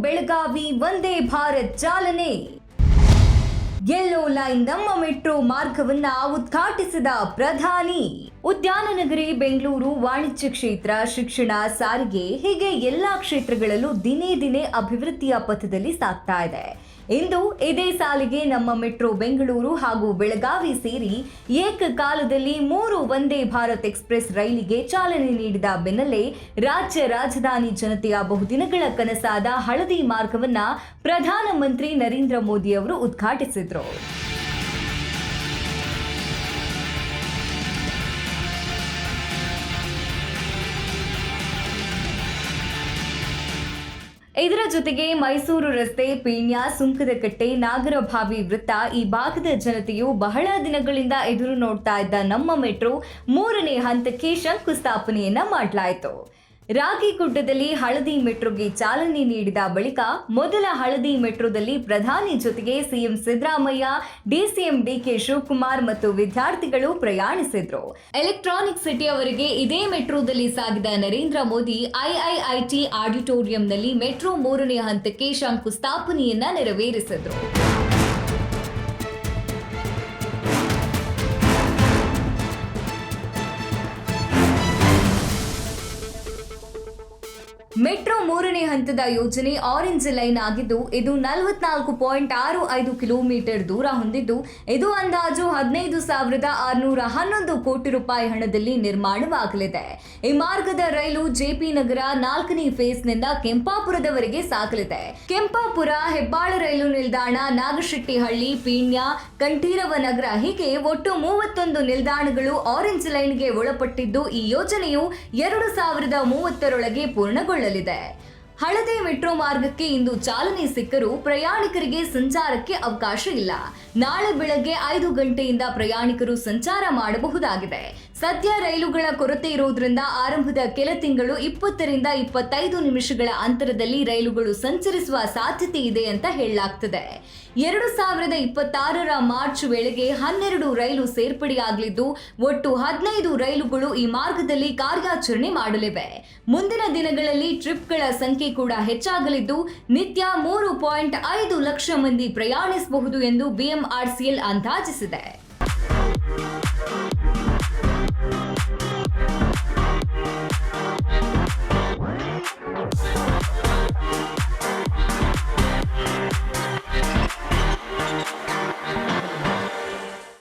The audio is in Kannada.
ಬೆಳಗಾವಿ ವಂದೇ ಭಾರತ್ ಚಾಲನೆ. ಯೆಲ್ಲೋ ಲೈನ್ ನಮ್ಮ ಮೆಟ್ರೋ ಮಾರ್ಗವನ್ನ ಉದ್ಘಾಟಿಸಿದ ಪ್ರಧಾನಿ. ಉದ್ಯಾನ ನಗರಿ, ಬೆಂಗಳೂರು ವಾಣಿಜ್ಯ ಕ್ಷೇತ್ರ, ಶಿಕ್ಷಣ, ಸಾರಿಗೆ ಹೀಗೆ ಎಲ್ಲಾ ಕ್ಷೇತ್ರಗಳಲ್ಲೂ ದಿನೇ ದಿನೇ ಅಭಿವೃದ್ಧಿಯ ಪಥದಲ್ಲಿ ಸಾಗ್ತಾ ಇದೆ. ಇಂದು ಇದೇ ಸಾಲಿಗೆ ನಮ್ಮ ಮೆಟ್ರೋ ಬೆಂಗಳೂರು ಹಾಗೂ ಬೆಳಗಾವಿ ಸೇರಿ ಏಕಕಾಲದಲ್ಲಿ ಮೂರು ವಂದೇ ಭಾರತ್ ಎಕ್ಸ್ಪ್ರೆಸ್ ರೈಲಿಗೆ ಚಾಲನೆ ನೀಡಿದ ಬೆನ್ನಲ್ಲೇ ರಾಜ್ಯ ರಾಜಧಾನಿ ಜನತೆಯ ಬಹುದಿನಗಳ ಕನಸಾದ ಹಳದಿ ಮಾರ್ಗವನ್ನ ಪ್ರಧಾನಮಂತ್ರಿ ನರೇಂದ್ರ ಮೋದಿ ಅವರು ಉದ್ಘಾಟಿಸಿದ್ರು. ಇದರ ಜೊತೆಗೆ ಮೈಸೂರು ರಸ್ತೆ, ಪೀಣ್ಯ ಸುಂಕದಕಟ್ಟೆ ನಾಗರಭಾವಿ ವೃತ್ತ ಈ ಭಾಗದ ಜನತೆಯು ಬಹಳ ದಿನಗಳಿಂದ ಎದುರು ನೋಡ್ತಾ ಇದ್ದ ನಮ್ಮ ಮೆಟ್ರೋ ಮೂರನೇ ಹಂತಕ್ಕೆ ಶಂಕುಸ್ಥಾಪನೆಯನ್ನ ಮಾಡಲಾಯಿತು. ರಾಗಿಗುಡ್ಡದಲ್ಲಿ ಹಳದಿ ಮೆಟ್ರೋಗೆ ಚಾಲನೆ ನೀಡಿದ ಬಳಿಕ ಮೊದಲ ಹಳದಿ ಮೆಟ್ರೋದಲ್ಲಿ ಪ್ರಧಾನಿ ಜೊತೆಗೆ CM Siddaramaiah, DCM DK Shivakumar ಮತ್ತು ವಿದ್ಯಾರ್ಥಿಗಳು ಪ್ರಯಾಣಿಸಿದ್ರು. ಎಲೆಕ್ಟ್ರಾನಿಕ್ ಸಿಟಿ ಅವರಿಗೆ ಇದೇ ಮೆಟ್ರೋದಲ್ಲಿ ಸಾಗಿದ ನರೇಂದ್ರ ಮೋದಿ, ಐಐಐಟಿ ಆಡಿಟೋರಿಯಂನಲ್ಲಿ ಮೆಟ್ರೋ ಮೂರನೇ ಹಂತಕ್ಕೆ ಶಂಕುಸ್ಥಾಪನೆಯನ್ನ ನೆರವೇರಿಸಿದ್ರು. ಮೆಟ್ರೋ ಮೂರನೇ ಹಂತದ ಯೋಜನೆ ಆರೆಂಜ್ ಲೈನ್ ಆಗಿದ್ದು, ಇದು ನಲವತ್ನಾಲ್ಕು ಪಾಯಿಂಟ್ ಆರು ಐದು ಕಿಲೋಮೀಟರ್ ದೂರ ಹೊಂದಿದ್ದು, ಇದು ಅಂದಾಜು ಹದಿನೈದು ಸಾವಿರದ ಆರುನೂರ ಹನ್ನೊಂದು ಕೋಟಿ ರೂಪಾಯಿ ಹಣದಲ್ಲಿ ನಿರ್ಮಾಣವಾಗಲಿದೆ. ಈ ಮಾರ್ಗದ ರೈಲು ಜೆಪಿ ನಗರ ನಾಲ್ಕನೇ ಫೇಸ್ನಿಂದ ಕೆಂಪಾಪುರದವರೆಗೆ ಸಾಗಲಿದೆ. ಕೆಂಪಾಪುರ, ಹೆಬ್ಬಾಳ ರೈಲು ನಿಲ್ದಾಣ, ನಾಗಶೆಟ್ಟಿಹಳ್ಳಿ, ಪೀಣ್ಯ ಕಂಠೀರವ ನಗರ ಹೀಗೆ ಒಟ್ಟು ಮೂವತ್ತೊಂದು ನಿಲ್ದಾಣಗಳು ಆರೆಂಜ್ ಲೈನ್ಗೆ ಒಳಪಟ್ಟಿದ್ದು, ಈ ಯೋಜನೆಯು ಎರಡು ಸಾವಿರದ ಮೂವತ್ತರೊಳಗೆ ಪೂರ್ಣಗೊಳ್ಳಲಿದೆ ಹಳದಿ ಮೆಟ್ರೋ ಮಾರ್ಗಕ್ಕೆ ಇಂದು ಚಾಲನೆ ಸಿಕ್ಕರೂ ಪ್ರಯಾಣಿಕರಿಗೆ ಸಂಚಾರಕ್ಕೆ ಅವಕಾಶ ಇಲ್ಲ. ನಾಳೆ ಬೆಳಗ್ಗೆ ಐದು ಗಂಟೆಯಿಂದ ಪ್ರಯಾಣಿಕರು ಸಂಚಾರ ಮಾಡಬಹುದಾಗಿದೆ. ಸದ್ಯ ರೈಲುಗಳ ಕೊರತೆ ಇರುವುದರಿಂದ ಆರಂಭದ ಕೆಲ ತಿಂಗಳು ಇಪ್ಪತ್ತರಿಂದ ಇಪ್ಪತ್ತೈದು ನಿಮಿಷಗಳ ಅಂತರದಲ್ಲಿ ರೈಲುಗಳು ಸಂಚರಿಸುವ ಸಾಧ್ಯತೆ ಇದೆ ಅಂತ ಹೇಳಲಾಗ್ತದೆ. ಎರಡು ಸಾವಿರದ ಇಪ್ಪತ್ತಾರರ ಮಾರ್ಚ್ ವೇಳೆಗೆ ಹನ್ನೆರಡು ರೈಲು ಸೇರ್ಪಡೆಯಾಗಲಿದ್ದು, ಒಟ್ಟು ಹದಿನೈದು ರೈಲುಗಳು ಈ ಮಾರ್ಗದಲ್ಲಿ ಕಾರ್ಯಾಚರಣೆ ಮಾಡಲಿವೆ. ಮುಂದಿನ ದಿನಗಳಲ್ಲಿ ಟ್ರಿಪ್ಗಳ ಸಂಖ್ಯೆ ಕೂಡ ಹೆಚ್ಚಾಗಲಿದ್ದು, ನಿತ್ಯ ಮೂರು ಪಾಯಿಂಟ್ ಐದು ಲಕ್ಷ ಮಂದಿ ಪ್ರಯಾಣಿಸಬಹುದು ಎಂದು ಬಿಎಂಆರ್ಸಿಎಲ್ ಅಂದಾಜಿಸಿದೆ.